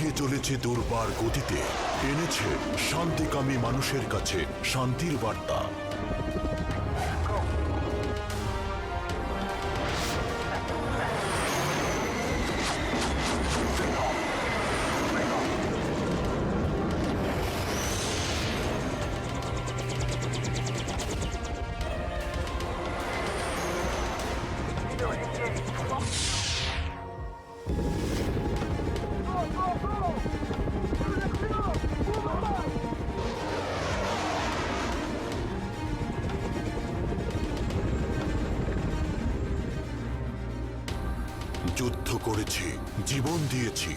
এগিয়ে চলেছে দুর্বার গতিতে এনেছে শান্তিকামী মানুষের কাছে শান্তির বার্তা। করেছি, জীবন দিয়েছি।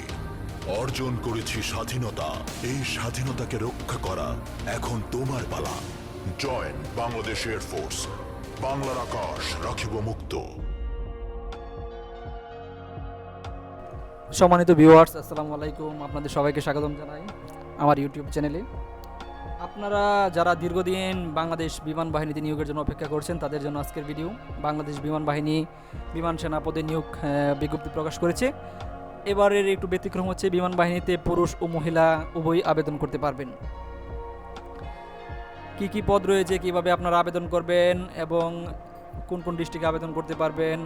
অর্জন করেছি স্বাধীনতা, এই স্বাধীনতাকে রক্ষা করা। এখন তোমার পালা। জয়েন বাংলাদেশ এয়ারফোর্স বাংলার আকাশ রাখিব মুক্ত। সম্মানিত ভিউয়ার্স আসসালামু আলাইকুম। আপনাদের সবাইকে স্বাগতম জানাই আমার ইউটিউব চ্যানেলে আপনারা যারা দীর্ঘদিন বাংলাদেশ বিমান বাহিনীতে নিয়োগের জন্য অপেক্ষা করছেন, তাদের জন্য আজকের ভিডিও বাংলাদেশ বিমান বাহিনী বিমান সেনা পদে নিয়োগ বিজ্ঞপ্তি প্রকাশ করেছে। এবারের একটু ব্যতিক্রম হচ্ছে, বিমান বাহিনীতে পুরুষ ও মহিলা উভয়ই আবেদন করতে পারবেন। কি কি পদ রয়েছে, কীভাবে আপনারা আবেদন করবেন এবং কোন কোন ডিস্ট্রিক্টে আবেদন করতে পারবেন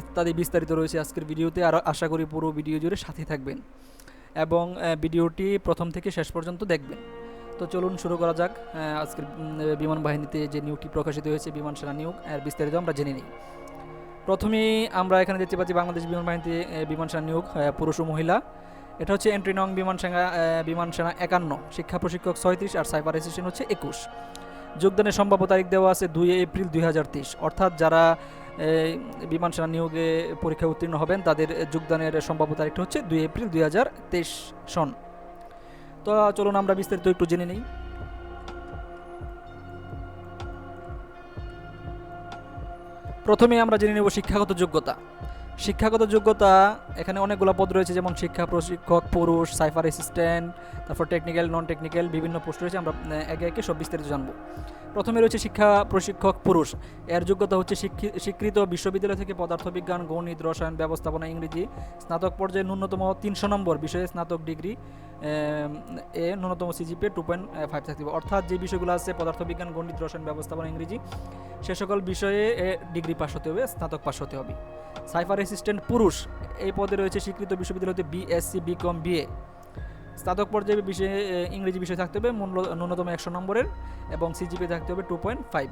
ইত্যাদি বিস্তারিত রয়েছে আজকের ভিডিওতে। আর আশা করি পুরো ভিডিও জুড়ে সাথে থাকবেন এবং ভিডিওটি প্রথম থেকে শেষ পর্যন্ত দেখবেন। তো চলুন শুরু করা যাক। আজকের বিমান বাহিনীতে যে নিয়োগটি প্রকাশিত হয়েছে, বিমান সেনা নিয়োগ, এর বিস্তারিত আমরা জেনে নিই। প্রথমেই আমরা এখানে দেখতে পাচ্ছি বাংলাদেশ বিমান বাহিনীতে বিমান সেনা নিয়োগ পুরুষ ও মহিলা। এটা হচ্ছে এন্ট্রি নং বিমান সেনা বিমান সেনা একান্ন। শিক্ষা প্রশিক্ষক ছয়ত্রিশ আর সাইবার অ্যাসিস্ট্যান্ট হচ্ছে একুশ। যোগদানের সম্ভাব্য তারিখ দেওয়া আছে দুই এপ্রিল দুই হাজার তেইশ। অর্থাৎ যারা বিমান সেনা নিয়োগে পরীক্ষায় উত্তীর্ণ হবেন, তাদের যোগদানের সম্ভাব্য তারিখটা হচ্ছে দুই এপ্রিল দুই হাজার তেইশ সন। তো চলুন আমরা বিস্তারিত একটু জেনে নিই। প্রথমে আমরা জেনে নেব শিক্ষাগত যোগ্যতা। শিক্ষাগত যোগ্যতা, এখানে অনেকগুলো পদ রয়েছে, যেমন শিক্ষা, প্রশিক্ষক, পুরুষ, সাইফার অ্যাসিস্ট্যান্ট, তারপর টেকনিক্যাল নন টেকনিক্যাল বিভিন্ন পোস্ট রয়েছে, আমরা একে একে সব বিস্তারিত জানব। প্রথমে রয়েছে শিক্ষা, প্রশিক্ষক, পুরুষ। এর যোগ্যতা হচ্ছে স্বীকৃত বিশ্ববিদ্যালয় থেকে পদার্থবিজ্ঞান, গণিত, রসায়ন, ব্যবস্থাপনা, ইংরেজি, স্নাতক পর্যায়ে ন্যূনতম তিনশো নম্বর, বিষয়ে স্নাতক ডিগ্রি। এ ন্যূনতম সিজিপি টু পয়েন্ট ফাইভ থাকতে হবে। অর্থাৎ যে বিষয়গুলো আছে, পদার্থবিজ্ঞান, গণিত, রসায়ন ব্যবস্থাপনা ইংরেজি, সে সকল বিষয়ে ডিগ্রি পাস হতে হবে, স্নাতক পাস হতে হবে। সাইফার অ্যাসিস্ট্যান্ট পুরুষ, এই পদে রয়েছে স্বীকৃত বিশ্ববিদ্যালয়তে বিএসসি বিকম বিএ স্নাতক পর্যায়ে বিষয়ে ইংরেজি বিষয় থাকতে হবে ন্যূনতম একশো নম্বরের, এবং সিজিপি থাকতে হবে টু পয়েন্ট ফাইভ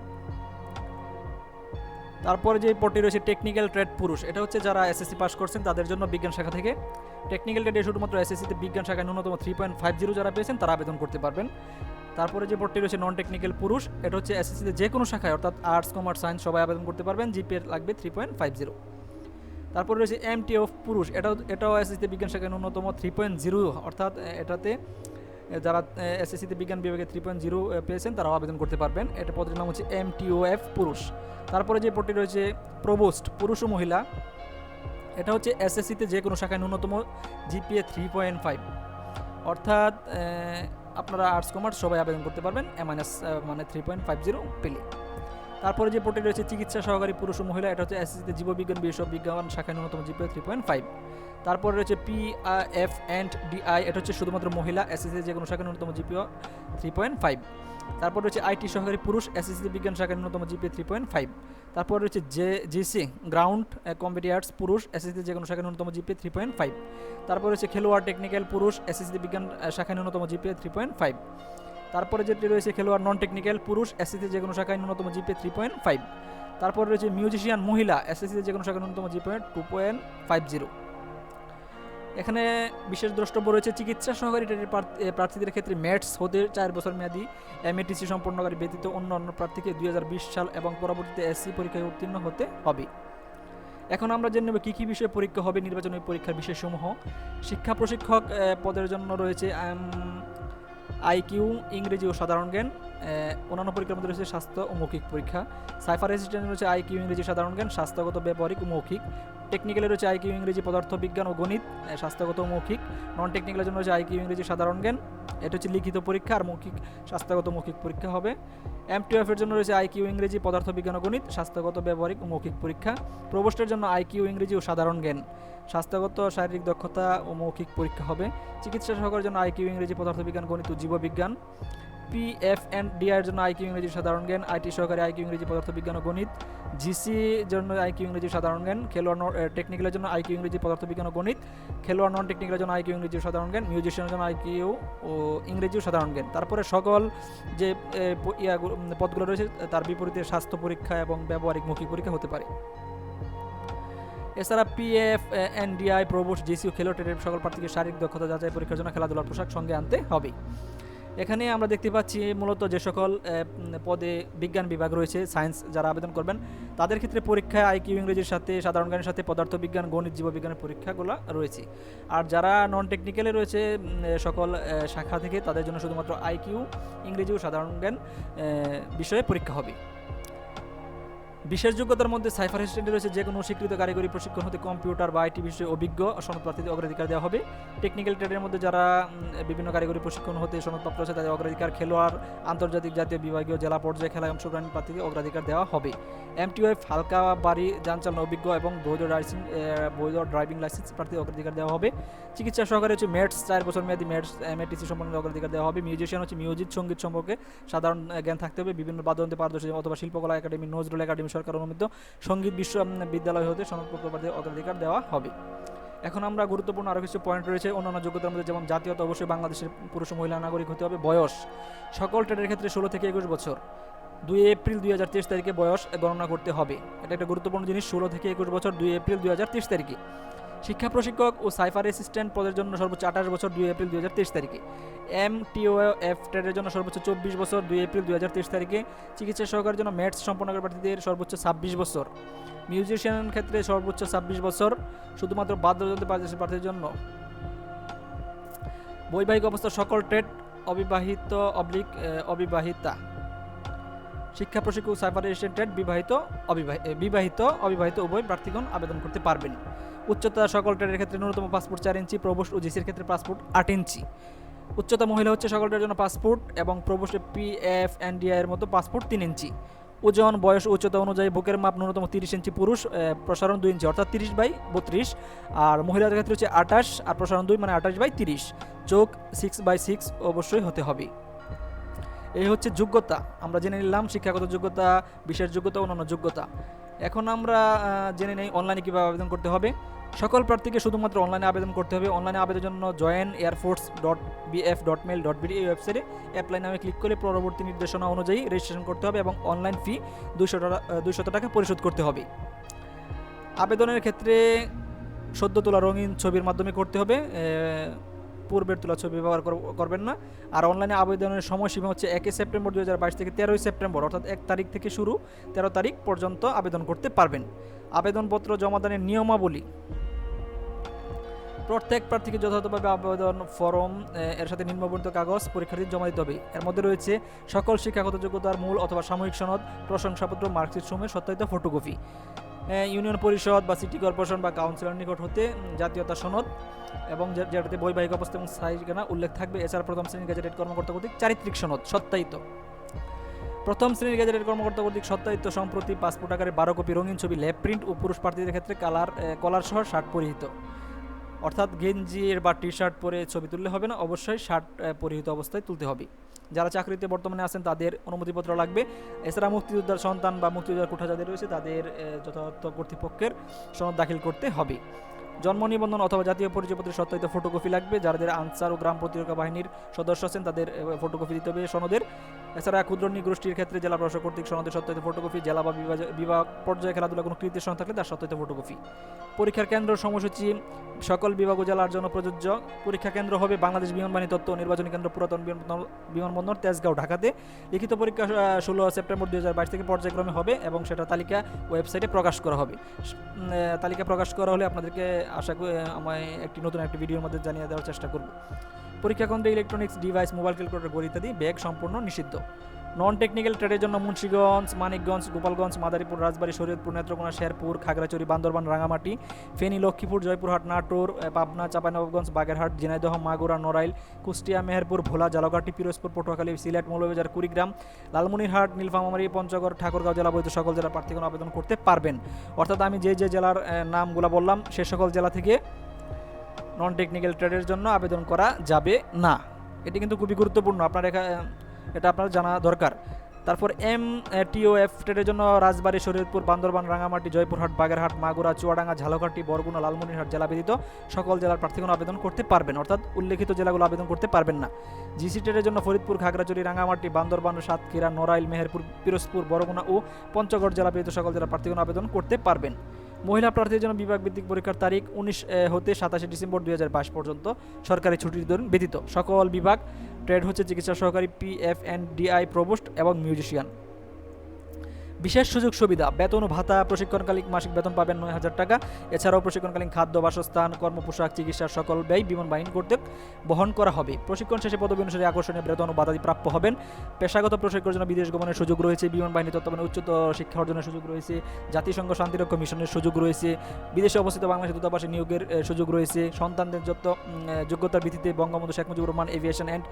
তারপরে যে পদটি রয়েছে টেকনিক্যাল ট্রেড পুরুষ, এটা হচ্ছে যারা এসএসসি পাস করছেন, তাদের জন্য বিজ্ঞান শাখা থেকে। টেকনিক্যাল ট্রেডে শুধুমাত্র এসএসসিতে বিজ্ঞান শাখায় ন্যূনতম থ্রি পয়েন্ট ফাইভ জিরো যারা পেয়েছেন, তারা আবেদন করতে পারবেন। তারপরে যে পদটি রয়েছে নন টেকনিক্যাল পুরুষ, এটা হচ্ছে এসএসসিতে যে কোনো শাখায়, অর্থাৎ আর্টস কমার্স সায়েন্স সবাই আবেদন করতে পারবেন জিপি লাগবে থ্রি পয়েন্ট ফাইভ জিরো তারপরে রয়েছে এমটি অফ পুরুষ, এটাও এটাও এসএসসিতে বিজ্ঞান শাখায় ন্যূনতম থ্রি পয়েন্ট জিরো অর্থাৎ এটাতে যারা এসএসসিতে বিজ্ঞান বিভাগে থ্রি পয়েন্ট জিরো পেয়েছেন, তারাও আবেদন করতে পারবেন। এটা পদের নাম হচ্ছে এম এফ পুরুষ। তারপরে যে পদটি রয়েছে, প্রবোস্ট, পুরুষ ও মহিলা। এটা হচ্ছে এসএসসিতে যে কোনো শাখায় ন্যূনতম জিপিএ থ্রি পয়েন্ট ফাইভ অর্থাৎ আপনারা আর্টস কমার্স সবাই আবেদন করতে পারবেন এ মাইনাস মানে থ্রি পয়েন্ট ফাইভ জিরো পেলে। তারপরে যে পোর্টে রয়েছে চিকিৎসা সহকারী পুরুষ ও মহিলা এটা হচ্ছে এসএসসিতে জীববিজ্ঞান বিষয় বিজ্ঞান শাখায় ন্যূনতম জিপিএ থ্রি পয়েন্ট ফাইভ তারপরে রয়েছে পি এফ অ্যান্ড ডিআই এটা হচ্ছে শুধুমাত্র মহিলা এসএসসিতে যে কোনো শাখায় ন্যূনতম জিপিও থ্রি পয়েন্ট ফাইভ তারপর রয়েছে আইটি সহকারী পুরুষ এসএসসি বিজ্ঞান শাখায় ন্যূনতম জিপিএ থ্রি পয়েন্ট ফাইভ তারপর রয়েছে জে জিসি গ্রাউন্ড কম্পিটিয়ার্স পুরুষ এসএসসি যে কোনো শাখায় ন্যূনতম জিপিএ থ্রি পয়েন্ট ফাইভ তারপর রয়েছে খেলোয়াড় টেকনিক্যাল পুরুষ এসএসসি বিজ্ঞান আহ, শাখায় ন্যূনতম জিপিএ থ্রি পয়েন্ট ফাইভ তারপরে যেটি রয়েছে খেলোয়াড় নন টেকনিক্যাল পুরুষ এসএসসি যে কোনো শাখায় ন্যূনতম জিপিএ থ্রি পয়েন্ট ফাইভ তারপর রয়েছে মিউজিশিয়ান মহিলা এসএসসি যে কোনো শাখায় ন্যূনতম GPA two point five zero এখানে বিশেষ দ্রষ্টব্য রয়েছে চিকিৎসা সহকারী ট্রেডের প্রার্থীদের ক্ষেত্রে ম্যাটস হতে চার বছর মেয়াদী এমএটিসি সম্পন্নকারী ব্যতীত অন্য অন্য প্রার্থীকে দুই হাজার বিশ সাল এবং পরবর্তীতে এসসি পরীক্ষায় উত্তীর্ণ হতে হবে। এখন আমরা জেনে নেব কী কী বিষয়ে পরীক্ষা হবে নির্বাচনী পরীক্ষার বিষয়সমূহ। শিক্ষা প্রশিক্ষক পদের জন্য রয়েছে আইকিউ, ইংরেজি ও সাধারণ জ্ঞান অন্যান্য পরীক্ষার মধ্যে রয়েছে স্বাস্থ্য ও মৌখিক পরীক্ষা। সাইফার রেসিস্ট্যান্ট রয়েছে আইকিউ, ইংরেজি সাধারণ জ্ঞান, স্বাস্থ্যগত, ব্যবহারিক ও মৌখিক। টেকনিক্যালে রয়েছে আইকিউ ইংরেজি পদার্থবিজ্ঞান ও গণিত স্বাস্থ্যগত মৌখিক। নন টেকনিক্যালের জন্য রয়েছে আইকিউ ইংরেজি সাধারণ জ্ঞান। এটা হচ্ছে লিখিত পরীক্ষা আর মৌখিক, স্বাস্থ্যগত মৌখিক পরীক্ষা হবে। এমটিএফ এফের জন্য রয়েছে আইকিউ ইংরেজি পদার্থবিজ্ঞান ও গণিত, স্বাস্থ্যগত, ব্যবহারিক ও মৌখিক পরীক্ষা। প্রবোস্টের জন্য আইকিউ ইংরেজি ও সাধারণ জ্ঞান। স্বাস্থ্যগত, শারীরিক দক্ষতা ও মৌখিক পরীক্ষা হবে। চিকিৎসা সহকারের জন্য আইকিউ ইংরেজি পদার্থবিজ্ঞান, গণিত ও জীববিজ্ঞান। পিএফ এন্ড ডিআই এর জন্য আইকিউ ইংরেজি সাধারণ জ্ঞান আইটি সহকারী আইকিউ ইংরেজি পদার্থবিজ্ঞান ও গণিত জিসি জন্য আইকিউ ইংরেজি সাধারণ জ্ঞান, খেলোয়াড় টেকনিক্যালের জন্য আইকিউ ইংরেজি পদার্থবিজ্ঞান ও গণিত, খেলোয়াড় নন টেকনিক্যালের জন্য আইকিউ ইংরেজি সাধারণ জ্ঞান মিউজিশিয়ানের জন্য আইকিউ ও ইংরেজি সাধারণ জ্ঞান। তারপরে সকল যে পদগুলো রয়েছে, তার বিপরীতে স্বাস্থ্য পরীক্ষা এবং ব্যবহারিক মৌখিক পরীক্ষা হতে পারে। এছাড়া পিএফ এনডিআই প্রবোস্ট জিসিও খেলো ট্রেডের, সকল প্রার্থীকে শারীরিক দক্ষতা যাচাই পরীক্ষার জন্য খেলাধুলার পোশাক সঙ্গে আনতে হবে। এখানে আমরা দেখতে পাচ্ছি মূলত যে সকল পদে বিজ্ঞান বিভাগ রয়েছে, সায়েন্স যারা আবেদন করবেন। তাদের ক্ষেত্রে পরীক্ষায় আইকিউ ইংরেজির সাথে, সাধারণ জ্ঞানের সাথে, পদার্থবিজ্ঞান, গণিত, জীববিজ্ঞানের পরীক্ষাগুলো রয়েছে। আর যারা নন টেকনিক্যালে রয়েছে সকল শাখা থেকে, তাদের জন্য শুধুমাত্র আইকিউ ইংরেজি ও সাধারণ জ্ঞান বিষয়ে পরীক্ষা হবে। বিশেষ যোগ্যতার মধ্যে সাইফার অ্যাসিস্ট্যান্টে রয়েছে যে কোনো স্বীকৃত কারিগরি প্রশিক্ষণ হতে কম্পিউটার বা আইটি বিষয়ে অভিজ্ঞ সনদ অগ্রাধিকার দেওয়া হবে। টেকনিক্যাল ট্রেডের মধ্যে যারা বিভিন্ন কারিগরি প্রশিক্ষণ হতে সনদপ্রাপ্ত আছে তাদের অগ্রাধিকার, খেলোয়াড়, আন্তর্জাতিক জাতীয় বিভাগীয় জেলা পর্যায়ে খেলায় অংশগ্রহণ প্রার্থীদের অগ্রাধিকার দেওয়া হবে। এমটিওএফ হালকা বাড়ি যান চালানো অভিজ্ঞ এবং বৈধ লাইসেন্স বৈধ ড্রাইভিং লাইসেন্স প্রার্থীদের অগ্রাধিকার দেওয়া হবে। চিকিৎসা সহকারে হচ্ছে মেটস, চার বছর মেয়াদী মেটস, এমএটিসি সম্পর্কে অগ্রাধিকার দেওয়া হবে। মিউজিশিয়ান হচ্ছে মিউজিক, সংগীত সম্পর্কে সাধারণ জ্ঞান থাকতে হবে। বিভিন্ন বাদ্যযন্ত্রে পারদর্শী, অথবা শিল্পকলা একাডেমি, নজরুল একাডেমি সরকার অনুমোদিত সংগীত বিশ্ব বিদ্যালয় হতে সনদপত্র প্রার্থীদের অগ্রাধিকার দেওয়া হবে। এখন আমরা গুরুত্বপূর্ণ আরও কিছু পয়েন্ট রয়েছে। অন্যান্য যোগ্যতার মধ্যে যেমন জাতীয়তা অবশ্যই বাংলাদেশের পুরুষ মহিলা নাগরিক হতে হবে, বয়স। সকল ট্রেডের ক্ষেত্রে ষোলো থেকে একুশ বছর। দুই এপ্রিল দুই হাজার তেইশ তারিখে বয়স গণনা করতে হবে। এটা একটা গুরুত্বপূর্ণ জিনিস, ষোলো থেকে একুশ বছর, দুই এপ্রিল দুই হাজার তেইশ তারিখে। শিক্ষা প্রশিক্ষক ও সাইফার অ্যাসিস্ট্যান্ট পদের জন্য সর্বোচ্চ আঠাশ বছর দুই এপ্রিল দুই হাজার তেইশ তারিখে। এম টিও এফ ট্রেডের জন্য সর্বোচ্চ চব্বিশ বছর দুই এপ্রিল দুই হাজার তেইশ তারিখে। চিকিৎসা সহকারের জন্য ম্যাথস সম্পন্নকারী প্রার্থীদের সর্বোচ্চ ছাব্বিশ বছর। মিউজিশিয়ান ক্ষেত্রে সর্বোচ্চ ছাব্বিশ বছর, শুধুমাত্র বাদ্যযন্ত্র প্রার্থীর জন্য। বৈবাহিক অবস্থা সকল ট্রেড অবিবাহিত অবলিক অবিবাহিতা। শিক্ষা প্রশিক্ষক সাইবার ট্রেড বিবাহিত অবিবাহিত বিবাহিত, অবিবাহিত উভয় প্রার্থীগণ আবেদন করতে পারবেন। উচ্চতা সকল ট্রেডের ক্ষেত্রে ন্যূনতম পাসপোর্ট চার ইঞ্চি প্রবোস্ট ও জিসির ক্ষেত্রে পাসপোর্ট আট ইঞ্চি। উচ্চতা মহিলা হচ্ছে সকল ট্রেডের জন্য পাসপোর্ট এবং প্রবোস্টে পি এফ এনডিআই এর মতো পাসপোর্ট তিন ইঞ্চি। ওজন, বয়স, উচ্চতা অনুযায়ী বুকের মাপ ন্যূনতম তিরিশ ইঞ্চি পুরুষ প্রসারণ দুই ইঞ্চি, অর্থাৎ তিরিশ বাই বত্রিশ। আর মহিলাদের ক্ষেত্রে হচ্ছে আঠাশ, আর প্রসারণ দুই মানে আঠাশ বাই তিরিশ। চোখ সিক্স বাই সিক্স অবশ্যই হতে হবে। এই হচ্ছে যোগ্যতা। আমরা জেনে নিলাম শিক্ষাগত যোগ্যতা, বিশেষ যোগ্যতা, অন্যান্য যোগ্যতা। এখন আমরা জেনে নেই অনলাইনে কীভাবে আবেদন করতে হবে। সকল প্রার্থীকে শুধুমাত্র অনলাইনে আবেদন করতে হবে। অনলাইনে আবেদনের জন্য join airforce dot BF dot mail dot BD এই ওয়েবসাইটে অ্যাপ্লাই নামে ক্লিক করে পরবর্তী নির্দেশনা অনুযায়ী রেজিস্ট্রেশন করতে হবে এবং অনলাইন ফি দুশো টাকা দুশত টাকা পরিশোধ করতে হবে। আবেদনের ক্ষেত্রে সদ্য তোলা রঙিন ছবির মাধ্যমে করতে হবে। পূর্বের তোলা ছবি ব্যবহার কর- করবেন না। আর অনলাইনে আবেদনের সময়সীমা হচ্ছে একই সেপ্টেম্বর দু হাজার বাইশ থেকে তেরোই সেপ্টেম্বর, অর্থাৎ এক তারিখ থেকে শুরু, তেরো তারিখ পর্যন্ত আবেদন করতে পারবেন। আবেদনপত্র জমাদানের নিয়মাবলী। প্রত্যেক প্রার্থীকে যথাযথভাবে আবেদন ফরম এর সাথে নিম্নবর্ণিত কাগজ পরীক্ষার্থী জমা দিতে হবে। এর মধ্যে রয়েছে সকল শিক্ষাগত যোগ্যতার মূল অথবা সাময়িক সনদ, প্রশংসাপত্র, মার্কশিট সমূহের সত্যায়িত ফটোকপি। ইউনিয়ন পরিষদ বা সিটি কর্পোরেশন বা কাউন্সিলর নিকট হতে জাতীয়তা সনদ এবং যেটাতে বৈবাহিক অবস্থা এবং সাইকেনা উল্লেখ থাকবে। এছাড়া প্রথম শ্রেণির গেজেটেড কর্মকর্তা কর্তৃক চারিত্রিক সনদ, সত্যায়িত। প্রথম শ্রেণির গেজেটেড কর্মকর্তা কর্তৃক সত্যায়িত সম্প্রতি পাসপোর্ট আকারে বারো কপি, রঙিন ছবি ল্যাব প্রিন্ট ও পুরুষ প্রার্থীদের ক্ষেত্রে কালার কলার সহ শার্ট পরিহিত। অর্থাৎ গেঞ্জির বা টি শার্ট পরে ছবি তুললে হবে না, অবশ্যই শার্ট পরিহিত অবস্থায় তুলতে হবে। যারা চাকরিতে বর্তমানে আছেন, তাদের অনুমতিপত্র লাগবে। এছাড়া মুক্তিযোদ্ধার সন্তান বা মুক্তিযোদ্ধার কোঠা যাদের রয়েছে, তাদের যথাযথ কর্তৃপক্ষের সনদ দাখিল করতে হবে। জন্ম নিবন্ধন অথবা জাতীয় পরিচয়পত্রের সত্যায়িত ফটোকপি লাগবে। যাদের আনসার ও গ্রাম প্রতিরক্ষা বাহিনীর সদস্য আছেন, তাদের ফটোকপি দিতে হবে সনদের। এছাড়া ক্ষুদ্র নৃগোষ্ঠীর ক্ষেত্রে জেলা প্রশাসক কর্তৃক সনদের সত্যায়িত ফটোকপি জেলা বা বিভাগ পর্যায়ে খেলাধুলা কোনো কৃতির সনদ থাকলে তার সত্যায়িত ফটোকপি পরীক্ষার কেন্দ্র সময়সূচি, সকল বিভাগ ও জেলার জন্য প্রযোজ্য। পরীক্ষা কেন্দ্র হবে বাংলাদেশ বিমানবাহিনী তত্ত্ব নির্বাচনী কেন্দ্র পুরাতন বিমানবন্দর- বিমানবন্দর তেজগাঁও, ঢাকাতে। লিখিত পরীক্ষা ষোলো সেপ্টেম্বর দুই হাজার বাইশ থেকে পর্যায়ক্রমে হবে এবং সেটা তালিকা ওয়েবসাইটে প্রকাশ করা হবে। তালিকা প্রকাশ করা হলে আপনাদেরকে আশা করি আমায় একটি নতুন একটি ভিডিওর মধ্যে জানিয়ে দেওয়ার চেষ্টা করব। পরীক্ষা কেন্দ্রে ইলেকট্রনিক্স ডিভাইস মোবাইল ক্যালকুলেটর গড়ি ইত্যাদি ব্যাগ সম্পূর্ণ নিষিদ্ধ। নন টেকনিক্যাল ট্রেডের জন্য মুন্সিগঞ্জ, মানিকগঞ্জ, গোপালগঞ্জ, মাদারীপুর, রাজবাড়ী, শরীয়তপুর, নেত্রকোনা, শেরপুর, খাগড়াছড়ি, বান্দরবান, রাঙামাটি, ফেনী, লক্ষ্মীপুর, জয়পুরহাট, নাটোর পাবনা, চাঁপাইনবাবগঞ্জ, বাগেরহাট, ঝিনাইদহ, মাগুরা, নড়াইল, কুষ্টিয়া, মেহেরপুর, ভোলা জালকাটি পিরোজপুর, পটুয়াখালী, সিলেট, মৌলভীবাজার, কুড়িগ্রাম, লালমনিরহাট, নীলফামারী, পঞ্চগড়, ঠাকুরগাঁও জেলা, বৈধ সকল জেলার প্রার্থীগণ আবেদন করতে পারবেন। অর্থাৎ আমি যে যে জেলার নামগুলো বললাম, সে সকল জেলা থেকে নন টেকনিক্যাল ট্রেডের জন্য আবেদন করা যাবে না। এটি কিন্তু খুবই গুরুত্বপূর্ণ। আপনার এটা আপনার জানা দরকার। তারপর এম টিওএফ ট্রেডের জন্য রাজবাড়ী, শরীয়তপুর, বান্দরবান রাঙামাটি জয়পুরহাট, বাগেরহাট, মাগুরা, চুয়াডাঙ্গা, ঝালকাঠি, বরগুনা, লালমনিরহাট জেলা ব্যতীত সকল জেলার প্রার্থীগণ আবেদন করতে পারবেন। অর্থাৎ উল্লেখিত জেলাগুলো আবেদন করতে পারবেন না। জিসি ট্রেডের জন্য ফরিদপুর, খাগড়াছড়ি রাঙামাটি বান্দরবান, সাতক্ষীরা, নড়াইল, মেহেরপুর, পিরোজপুর, বরগুনা ও পঞ্চগড় জেলা ব্যতীত সকল জেলার প্রার্থীগণ আবেদন করতে পারবেন। মহিলা প্রার্থীদের জন্য বিভাগ ভিত্তিক পরীক্ষার তারিখ উনিশ হতে সাতাশে ডিসেম্বর দুই হাজার বাইশ পর্যন্ত সরকারি ছুটির দরুন ব্যতীত। সকল বিভাগ, ট্রেড হচ্ছে চিকিৎসা সহকারী P F N D I provost এবং মিউজিশিয়ান। বিশেষ সুযোগ সুবিধা, বেতন ও ভাতা, প্রশিক্ষণকালীন মাসিক বেতন পাবেন নয় হাজার টাকা। এছাড়াও প্রশিক্ষণকালীন খাদ্য, বাসস্থান কর্ম পোশাক চিকিৎসার সকল ব্যয় বিমান বাহিনী কর্তৃক বহন করা হবে। প্রশিক্ষণ শেষে পদবী অনুসারে আকর্ষণীয় বেতন ও বাধাদি প্রাপ্য হবেন। পেশাগত প্রশিক্ষণের জন্য বিদেশ গমনের সুযোগ রয়েছে, বিমান বাহিনী তত্ত্বাবধানে উচ্চতর শিক্ষা অর্জনের সুযোগ রয়েছে, জাতিসংঘ শান্তিরক্ষা মিশনের সুযোগ রয়েছে, বিদেশে অবস্থিত বাংলাদেশ দূতাবাসে নিয়োগের সুযোগ রয়েছে, সন্তানদের যত যোগ্যতার ভিত্তিতে Bangabandhu Sheikh Mujibur Rahman aviation and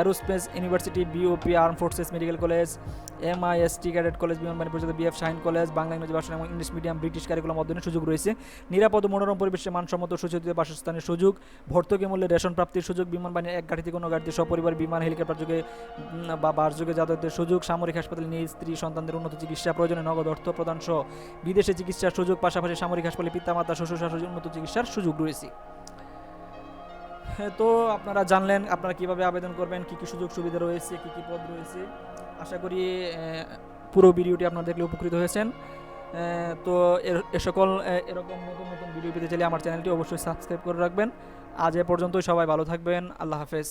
aerospace university, B O P arm forces medical college, MIST cadet college বিমান বাহিনী পরিষদ বিএফ শাহিন কলেজ বাংলা ইংরেজি ভাষা এবং ইংলিশ মিডিয়াম ব্রিটিশ কারিকুলাম অধ্যয়নের সুযোগ রয়েছে। নিরাপদ মনোরম পরিবেশে মানসম্মত সুচরিত বাসস্থানের সুযোগ ভর্তুকি মূল্যে রেশন প্রাপ্তির সুযোগ বিমান বাহিনীর এক গাড়ি থেকে কোনো গাড়িতে সপরিবার বিমান হেলিকপ্টার যোগে বা বাস যোগে যাতায়াতের সুযোগ সামরিক হাসপাতালে নিয়ে স্ত্রী সন্তানদের উন্নত চিকিৎসা প্রয়োজনে নগদ অর্থ প্রদান সহ বিদেশে চিকিৎসার সুযোগ পাশাপাশি সামরিক হাসপাতালে পিতামাতা শ্বশুর শাশুড়ি উন্নত চিকিৎসার সুযোগ রয়েছে। হ্যাঁ, তো আপনারা জানলেন আপনারা কীভাবে আবেদন করবেন কি কি সুযোগ সুবিধা রয়েছে কি কি পদ রয়েছে। আশা করি পুরো ভিডিওটি আপনারা দেখলে উপকৃত হয়েছেন। তো এর- এ সকল এরকম নতুন নতুন ভিডিও পেতে চাইলে আমার চ্যানেলটি অবশ্যই সাবস্ক্রাইব করে রাখবেন। আজ এ পর্যন্তই, সবাই ভালো থাকবেন। আল্লাহ হাফেজ।